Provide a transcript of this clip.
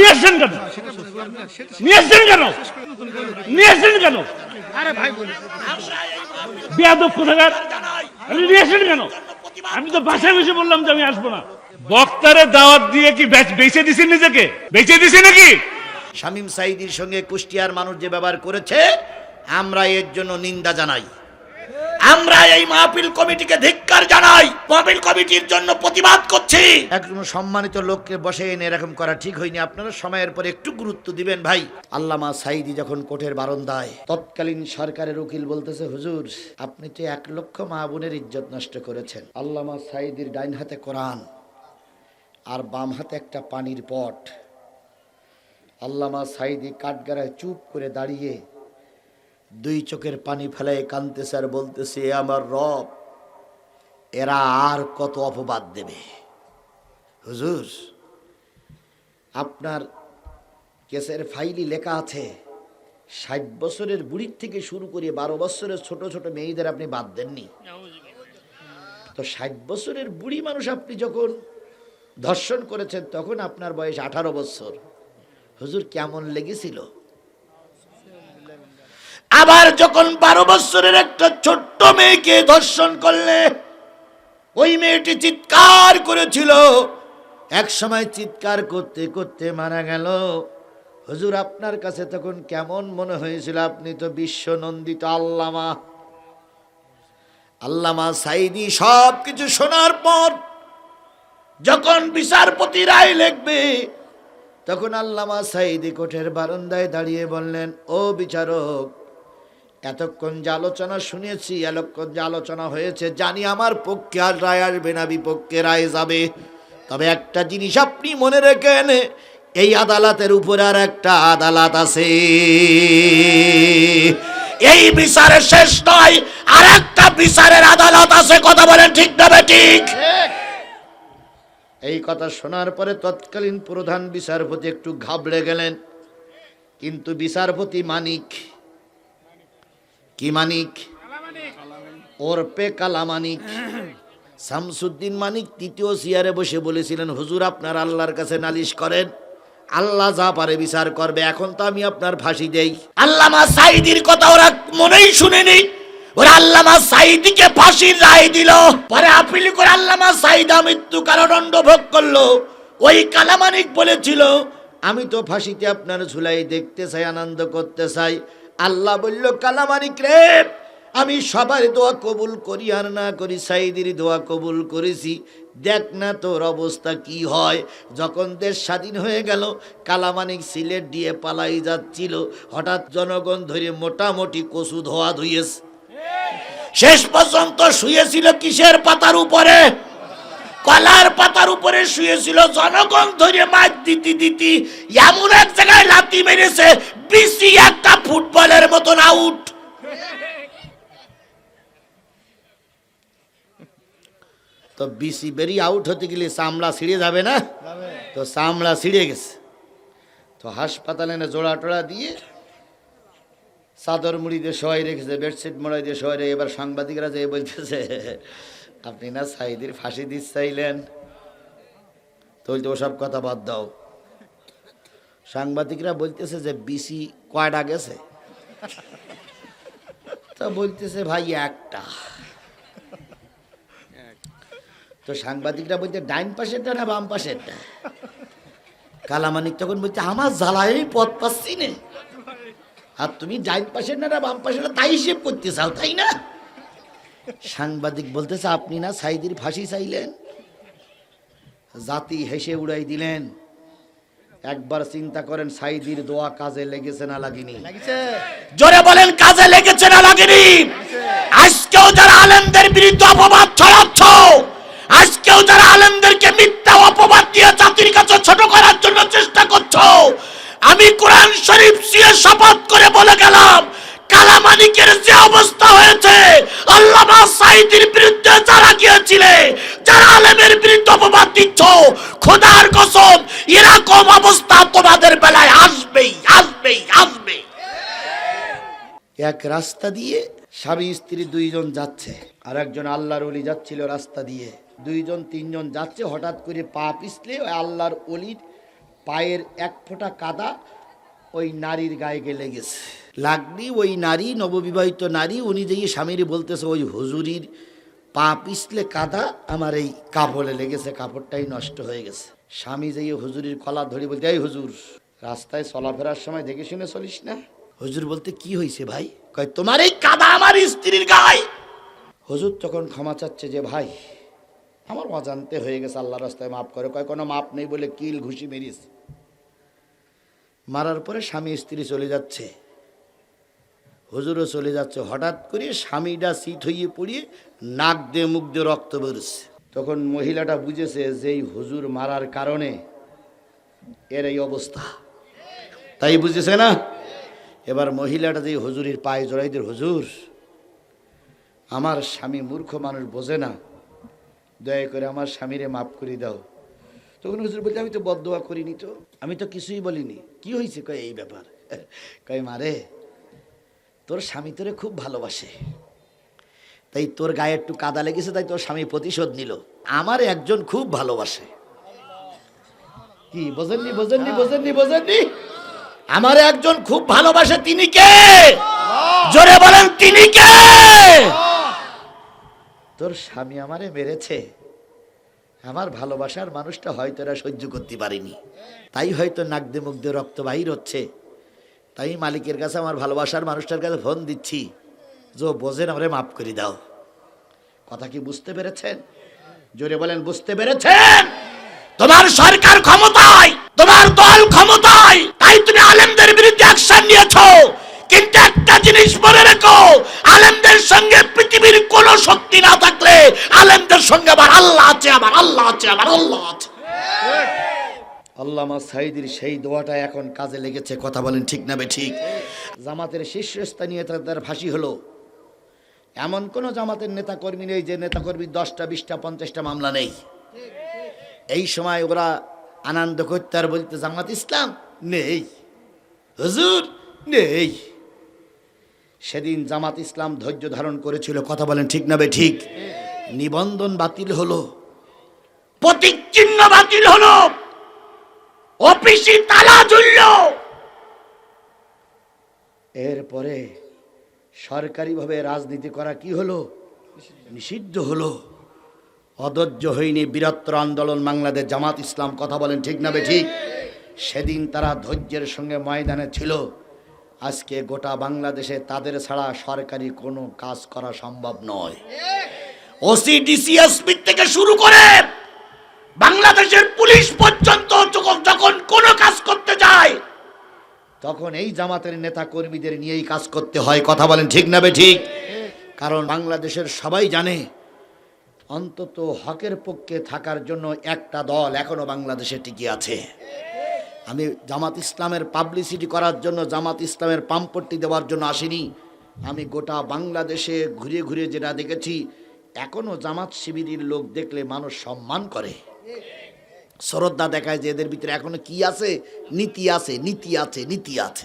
নিয়ে কেন? নিয়ে কেন? নিয়ে কেন? বেয়াদব কেন? আমি তো বাসায় বসে বললাম যে আমি আসব না। বক্তারে দাওয়াত দিয়ে কি বেচ- দিছেন নিজেকে? বেচে দিছে নাকি? শামীম সাইদির সঙ্গে কুষ্টিয়ার মানুষ যে ব্যবহার করেছে, আমরা এর জন্য নিন্দা জানাই। আমরা এই মাহফিল কমিটিকে ধিক্কার জানাই। মাহফিল কমিটির জন্য প্রতিবাদ করছি। একজন সম্মানিত লোককে বসে এনে এরকম করা ঠিক হয়নি। আপনারা সময়ের পর একটু গুরুত্ব দিবেন ভাই। আল্লামা সাইদি যখন কোর্টের বারন্দায় তৎকালীন সরকারের উকিল বলতেছে, হুজুর, আপনি তো এক লক্ষ মা বোনের ইজ্জত নষ্ট করেছেন। আল্লামা সাইদির ডাইন হাতে কোরআন আর বাম হাতে একটা পানির পট। আল্লামা সাইদি কাঠগাড়ায় চুপ করে দাঁড়িয়ে দুই চোখের পানি ফেলায় কানতেছে আর বলতেছে, আমার রব, এরা আর কত অপবাদ দেবে? হুজুর, আপনার কেসের ফাইলি লেখা আছে, ষাট বছরের বুড়ির থেকে শুরু করে বারো বছরের ছোট ছোট মেয়েদের আপনি বাদ দেননি? তো ষাট বছরের বুড়ি মানুষ আপনি যখন ধর্ষণ করেছেন, তখন আপনার বয়স আঠারো বছর। হুজুর, কেমন লেগেছিল? আবার যখন বারো বছরের একটা ছোট্ট মেয়েকে ধর্ষণ করলে, ওই মেয়েটি চিৎকার করেছিল। এক সময় চিৎকার করতে করতে মারা গেল। হুজুর, আপনার কাছে তখন কেমন মনে হয়েছিল? আপনি তো বিশ্ব নন্দিত আল্লামা। আল্লামা সাইদি সব কিছু শোনার পর যখন বিচারপতি রায় লিখবে, তখন আল্লামা সাইদি কোঠের বারান্দায় দাঁড়িয়ে বললেন, ও বিচারক এতক্ষণ যে আলোচনা শুনেছি, এতক্ষণ যে আলোচনা হয়েছে, জানি আমার পক্ষে আর রায় আসবে না, বিপক্ষে রায় যাবে। তবে একটা জিনিস আপনি মনে রেখেন, এই আদালতের উপরে আর একটা আদালত আছে। এই বিচারের শেষ নয়, আর একটা বিচারের আদালত আছে, কথা বলেন ঠিক না ঠিক? এই কথা শোনার পরে তৎকালীন প্রধান বিচারপতি একটু ঘাবড়ে গেলেন। কিন্তু বিচারপতি মানিক কি মানিক? ওরপে কালা মানিক। শামসুদ্দিন মানিক তৃতীয় চেয়ারে বসে বলেছিলেন, হুজুর, আপনার আল্লাহর কাছে নালিশ করেন। আল্লাহ যা পারে বিচার করবে। এখন তো আমি আপনার ফাঁসি দেই। আল্লামা সাইদির কথা ওরা মনেই শুনেনি ওরা আল্লামা সাইদিকে ফাঁসির রায় দিল। পরে আপিল করে আল্লামা সাইদা মৃত্যু কারাদণ্ড ভোগ করল। ওই কালামানিক বলেছিল, আমি তো ফাঁসিতে আপনার ঝুলাই দেখতে চাই, আনন্দ করতে চাই। আল্লাহ বলল কালামানিক রে, আমি সবার দোয়া কবুল করি আর না করি সাইদির দোয়া কবুল করেছি। দেখ না তোর অবস্থা কি হয়। যখন দেশ স্বাধীন হয়ে গেল কালামানিক সিলেট দিয়ে পালাই যাচ্ছিল। হঠাৎ জনগণ ধরে মোটামুটি কচু ধোয়া ধুয়েছে শেষ পর্যন্ত শুয়েছিল কিসের পাতার উপরে? কলার পাতার উপরে শুয়েছিল জনগণ ধরে মাছ দিতি দিতি এমন এক জায়গায় লাতি মেরেছে বিসি একটা ফুটবলের মতন আউট তো বিসি বেরিয়ে আউট হতে গেলে চামড়া ছিঁড়ে যাবে না? তো চামড়া ছিঁড়ে গেছে। তো হাসপাতালে এনে জোড়া টোড়া দিয়ে চাদর মুড়ি দিয়ে সবাই রেখেছে, বেডশিট মোড়াই দিয়ে সবাই রেখে, এবার সাংবাদিকরা যে বলতেছে, আপনি না সাইদির ফাঁসি দিস চাইলেন। তো ওসব কথা বাদ দাও। সাংবাদিকরা বলতেছে যে বিসি কয়টা গেছে? তা বলতেছে ভাই একটা। তো সাংবাদিকরা বলতে ডাইন পাশেরটা না বাম পাশেরটা? কালামানিক তখন বলছে, আমার জ্বালায় পথ পাচ্ছি না। আর তুমি ডাইন পাশের না বাম পাশের না, তাই হিসেব করতে চাও, তাই না? সাংবাদিক বলতেছে, আপনি না সাইদির ফাঁসি চাইলেন, জাতি হেসে উড়াই দিলেন। একবার চিন্তা করেন সাইদির দোয়া কাজে লেগেছে না লাগিনি? জোরে বলেন কাজে লেগেছে না লাগিনি? আজকেও যারা আলেমদের বিরুদ্ধে অপবাদ ছড়াচ্ছ আজকেও যারা আলেমদেরকে মিথ্যা অপবাদ দিয়ে জাতির কাছে ছোট করার জন্য চেষ্টা করছ আমি কোরআন শরীফ সিয়ে শপথ করে বলে গেলাম কালামানিকের যে অবস্থা হয়েছে আল্লামা সাইদির বিরুদ্ধে যারা গিয়েছিলে, যারা আলেমের বিরুদ্ধে অপবাদ দিচ্ছ, খোদার কসম, এরকম অবস্থা তোমাদের বেলায় আসবেই আসবেই আসবে এক রাস্তা দিয়ে স্বামী, স্ত্রী দুইজন যাচ্ছে, আর একজন আল্লাহর অলি যাচ্ছিল রাস্তা দিয়ে। দুইজন, তিনজন যাচ্ছে, হঠাৎ করে পা পিছলে আল্লাহর অলির পায়ের এক ফোঁটা কাদা ওই নারীর গায়ে গেলে গেছে লাগলি ওই নারী, নববিবাহিত নারী, উনি যেই স্বামীর বলতেছে, ওই হুজুরির পা পিছলে কাদা, আমার এই কাপড়ে লেগেছে, কাপড়টাই নষ্ট হয়ে গেছে। স্বামী যেই হুজুরির কলা ধরি বলতে এই হুজুর, রাস্তায় চলাফেরার সময় দেখে শুনে চলিস না? হুজুর বলতে, কি হয়েছে ভাই? কয়, তোমার এই কাদা আমার স্ত্রীর গায়ে! হুজুর তখন ক্ষমা চাচ্ছে যে, ভাই, আমার অজান্তে হয়ে গেছে আল্লাহ রাস্তায় মাফ করে। কয়, কোনো মাপ নেই বলে কিল ঘুষি মেরিস। মারার পরে স্বামী স্ত্রী চলে যাচ্ছে। হুজুরও চলে যাচ্ছে। হঠাৎ করে স্বামীটা সিট হইয়ে পড়িয়ে নাক দিয়ে মুখ দিয়ে রক্ত বেরোচ্ছে। তখন মহিলাটা বুঝেছে যে এই হুজুর মারার কারণে এর এই অবস্থা। তাই বুঝেছে না? এবার মহিলাটা যে হুজুরের পায়ে জড়াইদের হুজুর, আমার স্বামী মূর্খ মানুষ বোঝে না। দয়া করে আমার স্বামীরে মাফ করে দাও। তখন হুজুর বলতে আমি তো বদদোয়া করিনি তো। আমি তো কিছুই বলিনি। কি হয়েছে কয় এই ব্যাপার? কয় মারে তোর স্বামী তোরে খুব ভালোবাসে। তাই তোর গায়ে একটু কাদা লেগেছে, তাই তোর স্বামী প্রতিশোধ নিল। আমার একজন খুব ভালোবাসে। কি, বোঝেননি বোঝেননি বোঝেননি বোঝেননি? আমার একজন খুব ভালোবাসে, তিনি কে? জোরে বলেন, তিনি কে? তোর স্বামী আমারে মেরেছে। আমার ভালোবাসার মানুষটা হয়তো এরা সহ্য করতে পারেনি। তাই হয়তো নাক দিয়ে মুখ দিয়ে রক্ত বাহির হচ্ছে। তাই মালিকের কাছে আমার ভালোবাসার মানুষটার কাছে ফোন দিচ্ছি। যে বোঝেন আমারে মাফ করে দাও। কথা কি বুঝতে পেরেছেন? জোরে বলেন, বুঝতে পেরেছেন? তোমার সরকার ক্ষমতায়, তোমার দল ক্ষমতায়, তাই তুমি আলেমদের বিরুদ্ধে অ্যাকশন নিয়েছো। কিন্তু একটা জিনিস মনে রেখো আলেমদের সঙ্গে পৃথিবীর কোন শক্তি না থাকলে আলেমদের সঙ্গে আবার আল্লাহ আছে, আবার আল্লাহ আছে, আবার আল্লাহ আছে। আল্লামা সাইদির সেই দোয়াটা এখন কাজে লেগেছে, কথা বলেন ঠিক না বে ঠিক? জামাতের শীর্ষস্থানীয় তাদের ফাঁসি হলো। এমন কোন জামাতের নেতা কর্মী নেই যে নেতা কর্মী দশটা, বিশটা, পঞ্চাশটা মামলা নেই। এই সময় ওরা আনন্দ করতে আর বলতে জামাত ইসলাম নেই। হুজুর নেই। সেদিন জামাত ইসলাম ধৈর্য ধারণ করেছিল। কথা বলেন ঠিক নাবে ঠিক? নিবন্ধন বাতিল হলো। প্রতীক চিহ্ন বাতিল হলো। অফিসে তালা ঝুলল। এরপরে সরকারিভাবে রাজনীতি করা কি হলো? নিষিদ্ধ হলো। অধৈর্য হয়নি বীরত্ব আন্দোলন বাংলাদেশ জামাত ইসলাম। কথা বলেন ঠিক না ঠিক? সেদিন তারা ধৈর্যের সঙ্গে ময়দানে ছিল। আজকে গোটা বাংলাদেশে তাদের ছাড়া সরকারি কোনো কাজ করা সম্ভব নয়। ওসি ডিসিএসপি থেকে শুরু করে বাংলাদেশের পুলিশ পর্যন্ত যখন কোনো কাজ করতে যায়, তখন এই জামাতের নেতা কর্মীদের নিয়েই কাজ করতে হয়। কথা বলেন ঠিক না বে ঠিক? কারণ বাংলাদেশের সবাই জানে, অন্তত হকের পক্ষে থাকার জন্য একটা দল এখনও বাংলাদেশে টিকে আছে। আমি জামাত ইসলামের পাবলিসিটি করার জন্য, জামাত ইসলামের পাম্পটি দেওয়ার জন্য আসিনি। আমি গোটা বাংলাদেশে ঘুরে ঘুরে যেটা দেখেছি এখনও জামাত শিবিরের লোক দেখলে মানুষ সম্মান করে। শ্রদ্ধা দেখায় যে এদের ভিতরে এখনও কি আছে? নীতি আছে নীতি আছে নীতি আছে।